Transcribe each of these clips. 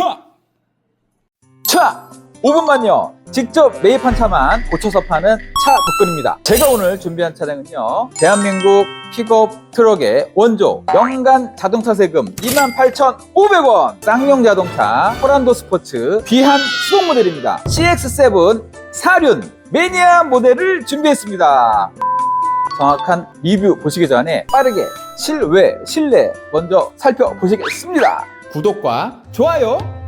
차! 차! 5분만요. 직접 매입한 차만 고쳐서 파는 차 접근입니다. 제가 오늘 준비한 차량은요. 대한민국 픽업 트럭의 원조 연간 자동차 세금 28,500원 쌍용 자동차 호란도 스포츠 귀한 수동 모델입니다. CX7 사륜 매니아 모델을 준비했습니다. 정확한 리뷰 보시기 전에 빠르게 실외, 실내 먼저 살펴보시겠습니다. 구독과 좋아요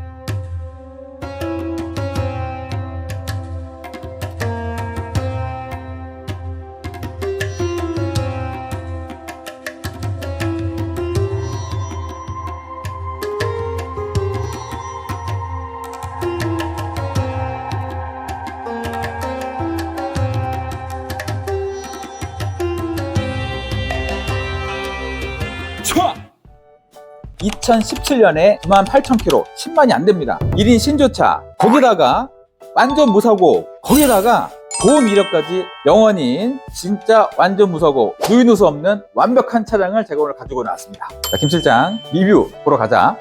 2017년에 98,000km, 10만이 안 됩니다. 1인 신조차. 거기다가 완전 무사고, 거기다가 보험 이력까지 영원인 진짜 완전 무사고 누이누 수 없는 완벽한 차량을 제가 오늘 가지고 나왔습니다. 자, 김 실장 리뷰 보러 가자.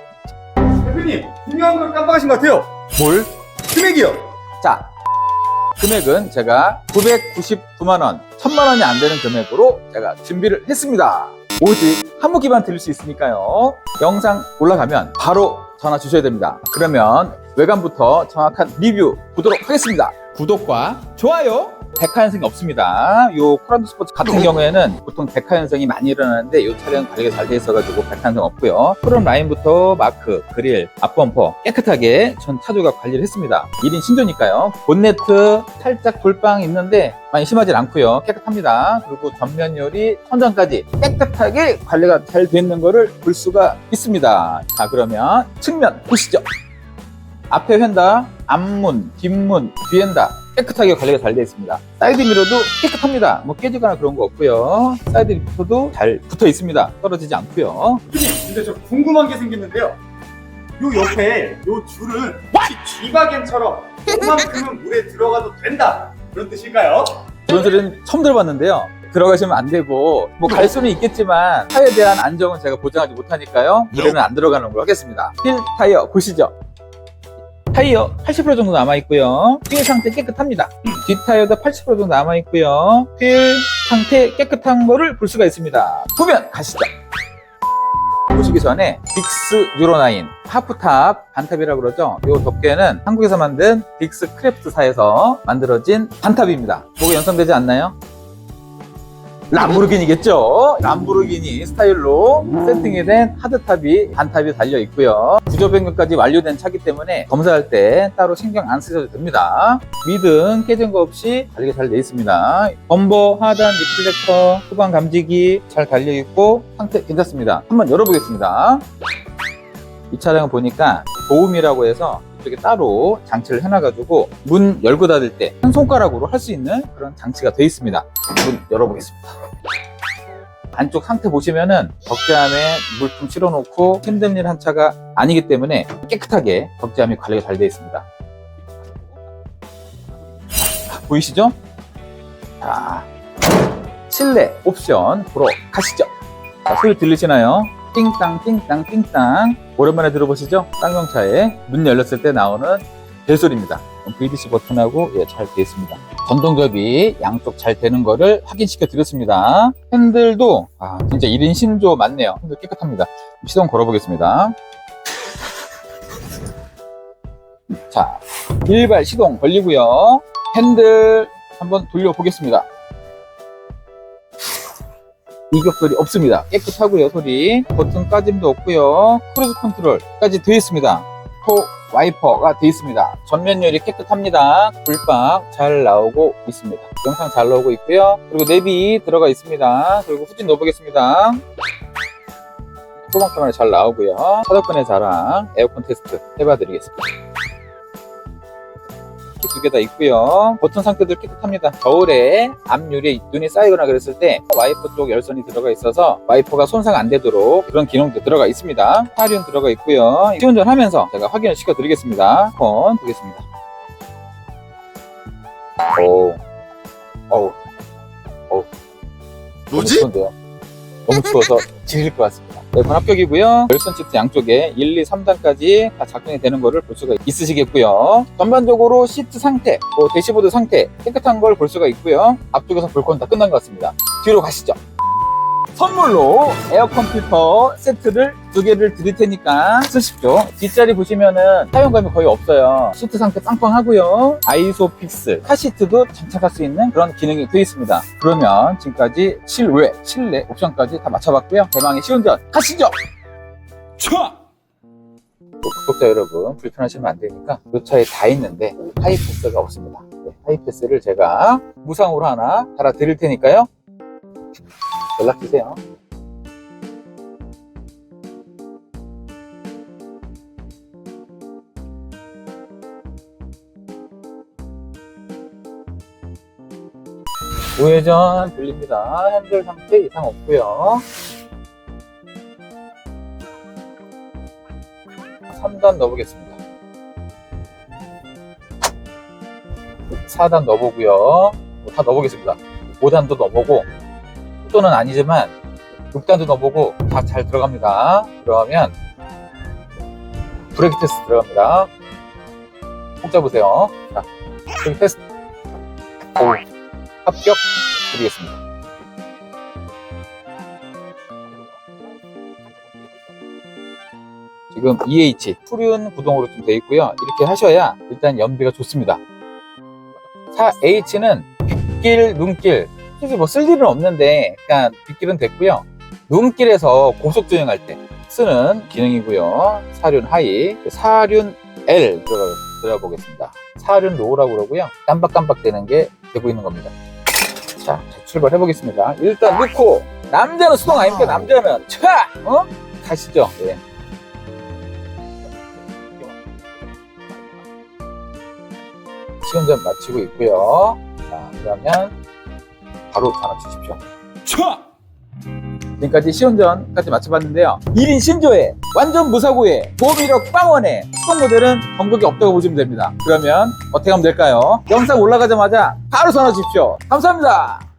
대표님 중요한 걸 깜빡하신 것 같아요 뭘? 금액이요 자, 금액은 제가 999만 원, 1000만 원이 안 되는 금액으로 제가 준비를 했습니다. 오직 한무 기반 드릴 수 있으니까요. 영상 올라가면 바로 전화 주셔야 됩니다. 그러면 외관부터 정확한 리뷰 보도록 하겠습니다. 구독과 좋아요. 백화 현상이 없습니다. 요 코란도 스포츠 같은 경우에는 보통 백화 현상이 많이 일어나는데 이 차량 관리가 잘 돼 있어가지고 백화 현상 없고요. 프롬 라인부터 마크, 그릴, 앞범퍼 깨끗하게 전 타주가 관리를 했습니다. 1인 신조니까요. 본네트 살짝 불빵 있는데 많이 심하지 않고요. 깨끗합니다. 그리고 전면 요리, 천장까지 깨끗하게 관리가 잘 되는 거를 볼 수가 있습니다. 자 그러면 측면 보시죠. 앞에 휀다, 앞문, 뒷문, 뒤엔다 깨끗하게 관리가 잘 되어 있습니다. 사이드 미러도 깨끗합니다. 뭐 깨지거나 그런 거 없고요. 사이드 리프트도 잘 붙어 있습니다. 떨어지지 않고요. 근데 저 궁금한 게 생겼는데요 요 옆에 요 줄은 혹시 G바겐처럼 그만큼은 물에 들어가도 된다 그런 뜻일까요? 그런 소리는 처음 들어봤는데요. 들어가시면 안 되고 뭐 갈 수는 있겠지만 차에 대한 안정은 제가 보장하지 못하니까요. 물에는 안 들어가는 걸로 하겠습니다. 휠 타이어 보시죠. 타이어 80% 정도 남아 있고요. 휠 상태 깨끗합니다. 뒷 타이어도 80% 정도 남아 있고요. 휠 상태 깨끗한 거를 볼 수가 있습니다. 후면 가시죠. 보시기 전에 빅스 유로9 하프탑 반탑이라고 그러죠. 이 덮개는 한국에서 만든 빅스 크래프트사에서 만들어진 반탑입니다. 뭐가 연상되지 않나요? 람보르기니겠죠? 람보르기니 스타일로 세팅이 된 하드탑이 반탑이 달려 있고요. 구조 변경까지 완료된 차기 때문에 검사할 때 따로 신경 안 쓰셔도 됩니다. 미등 깨진 거 없이 관리가 잘돼 있습니다. 범버, 하단, 리플렉터, 후방 감지기 잘 달려 있고 상태 괜찮습니다. 한번 열어보겠습니다. 이 차량을 보니까 도움이라고 해서 이렇게 따로 장치를 해놔가지고 문 열고 닫을 때 한 손가락으로 할 수 있는 그런 장치가 되어 있습니다. 문 열어보겠습니다. 안쪽 상태 보시면은 덕지함에 물품 실어놓고 힘든 일 한 차가 아니기 때문에 깨끗하게 덕지함이 관리가 잘 되어 있습니다. 보이시죠? 자, 실내 옵션 보러 가시죠. 자, 소리 들리시나요? 띵땅 띵땅 띵땅 오랜만에 들어보시죠? 쌍용차에 문 열렸을 때 나오는 벨소리입니다. VDC 버튼하고 예, 잘 되어 있습니다. 전동접이 양쪽 잘 되는 거를 확인시켜 드렸습니다. 핸들도 아, 진짜 1인 신조 맞네요. 핸들 깨끗합니다. 시동 걸어보겠습니다. 자, 일발 시동 걸리고요. 핸들 한번 돌려보겠습니다. 이격 소리 없습니다. 깨끗하고요, 소리. 버튼 까짐도 없고요. 크루즈 컨트롤까지 되어 있습니다. 토 와이퍼가 되어 있습니다. 전면열이 깨끗합니다. 불빵 잘 나오고 있습니다. 영상 잘 나오고 있고요. 그리고 내비 들어가 있습니다. 그리고 후진 넣어보겠습니다. 카메라 잘 나오고요. 차도권의 자랑, 에어컨 테스트 해봐드리겠습니다. 두 개 다 있고요. 버튼 상태도 깨끗합니다. 겨울에 앞유리에 눈이 쌓이거나 그랬을 때 와이퍼 쪽 열선이 들어가 있어서 와이퍼가 손상 안 되도록 그런 기능도 들어가 있습니다. 타륜 들어가 있고요. 시운전 하면서 제가 확인을 시켜드리겠습니다. 폰 보겠습니다. 오, 어우, 어우. 너무 뭐지? 추운데요. 너무 추워서 지릴 것 같습니다. 에어컨 합격이고요. 열선 시트 양쪽에 1, 2, 3단까지 다 작동이 되는 거를 볼 수가 있으시겠고요. 전반적으로 시트 상태, 뭐 대시보드 상태 깨끗한 걸 볼 수가 있고요. 앞쪽에서 볼 건 다 끝난 것 같습니다. 뒤로 가시죠. 선물로 에어컨 필터 세트를 두 개를 드릴 테니까 쓰십시오. 뒷자리 보시면은 사용감이 거의 없어요. 시트 상태 빵빵하고요. 아이소픽스 카시트도 장착할 수 있는 그런 기능이 되어 있습니다. 그러면 지금까지 실외, 실내 옵션까지 다 맞춰봤고요. 대망의 시운전 가시죠. 차! 또 구독자 여러분 불편하시면 안 되니까 이 차에 다 있는데 하이패스가 없습니다. 네, 하이패스를 제가 무상으로 하나 달아 드릴 테니까요. 연락 주세요. 우회전 돌립니다. 핸들 상태 이상 없고요. 3단 넣어보겠습니다. 4단 넣어보고요. 다 넣어보겠습니다. 5단도 넣어보고 속도는 아니지만 6단도 넣어보고 다 잘 들어갑니다. 그러면 브레이크 테스트 들어갑니다. 꼭 잡으세요. 자, 브레이크 테스트. 오, 합격 드리겠습니다. 지금 EH 푸륜 구동으로 좀 되어 있고요. 이렇게 하셔야 일단 연비가 좋습니다. 4H는 빗길, 눈길 솔직히 뭐 쓸 일은 없는데 그냥 빗길은 됐고요. 눈길에서 고속 주행할 때 쓰는 기능이고요. 사륜 하이, 사륜 L 들어가, 들어보겠습니다. 사륜 로우라고 그러고요. 깜빡깜빡 되는 게 되고 있는 겁니다. 자, 자, 출발해 보겠습니다. 일단 넣고 남자는 수동 아닙니까? 남자면 차! 어? 가시죠. 예. 시운전 마치고 있고요. 자, 그러면 바로 전화 주십시오. 지금까지 시운전까지 마쳐봤는데요. 1인 신조에 완전 무사고에 보험이력 빵원에 수동 모델은 전국에 없다고 보시면 됩니다. 그러면 어떻게 하면 될까요? 영상 올라가자마자 바로 전화 주십시오. 감사합니다.